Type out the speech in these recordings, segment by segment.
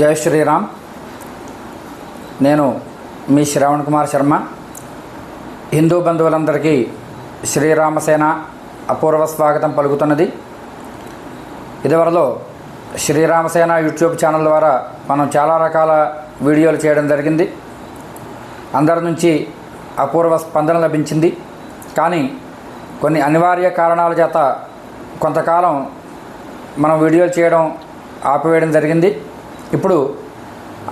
జై శ్రీరామ్. నేను మీ శ్రవణ్ కుమార్ శర్మ. హిందూ బంధువులందరికీ శ్రీరామసేన అపూర్వ స్వాగతం పలుకుతున్నది. ఇదివరలో శ్రీరామసేన యూట్యూబ్ ఛానల్ ద్వారా మనం చాలా రకాల వీడియోలు చేయడం జరిగింది. అందరి నుంచి అపూర్వ స్పందన లభించింది. కానీ కొన్ని అనివార్య కారణాల చేత కొంతకాలం మనం వీడియోలు చేయడం ఆపివేయడం జరిగింది. ఇప్పుడు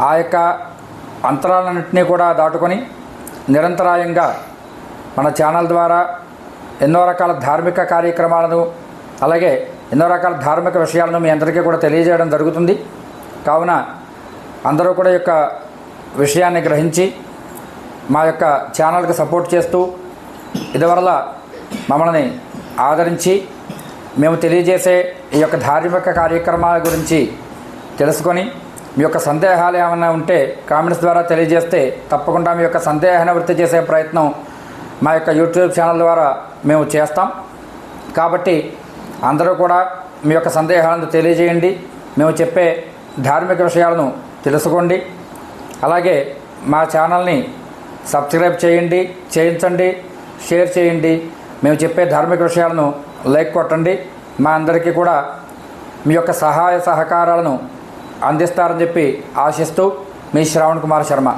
ఆ యొక్క అంతరాలన్నింటినీ కూడా దాటుకొని నిరంతరాయంగా మన ఛానల్ ద్వారా ఎన్నో రకాల ధార్మిక కార్యక్రమాలను అలాగే ఎన్నో రకాల ధార్మిక విషయాలను మీ అందరికీ కూడా తెలియజేయడం జరుగుతుంది. కావున అందరూ కూడా ఈ యొక్క విషయాన్ని గ్రహించి మా యొక్క ఛానల్కి సపోర్ట్ చేస్తూ ఇదివరల మమ్మల్ని ఆదరించి మేము తెలియజేసే ఈ యొక్క ధార్మిక కార్యక్రమాల గురించి తెలుసుకొని మీ యొక్క సందేహాలు ఏమైనా ఉంటే కామెంట్స్ ద్వారా తెలియజేస్తే తప్పకుండా మీ యొక్క సందేహాన్ని వృత్తి చేసే ప్రయత్నం మా యొక్క యూట్యూబ్ ఛానల్ ద్వారా మేము చేస్తాం. కాబట్టి అందరూ కూడా మీ యొక్క సందేహాలను తెలియజేయండి. మేము చెప్పే ధార్మిక విషయాలను తెలుసుకోండి. అలాగే మా ఛానల్ని సబ్స్క్రైబ్ చేయండి చేయించండి షేర్ చేయండి. మేము చెప్పే ధార్మిక విషయాలను లైక్ కొట్టండి. మా అందరికీ కూడా మీ యొక్క సహాయ సహకారాలను అందిస్తారని చెప్పి ఆశిస్తూ మీ శ్రావణ్ కుమార్ శర్మ.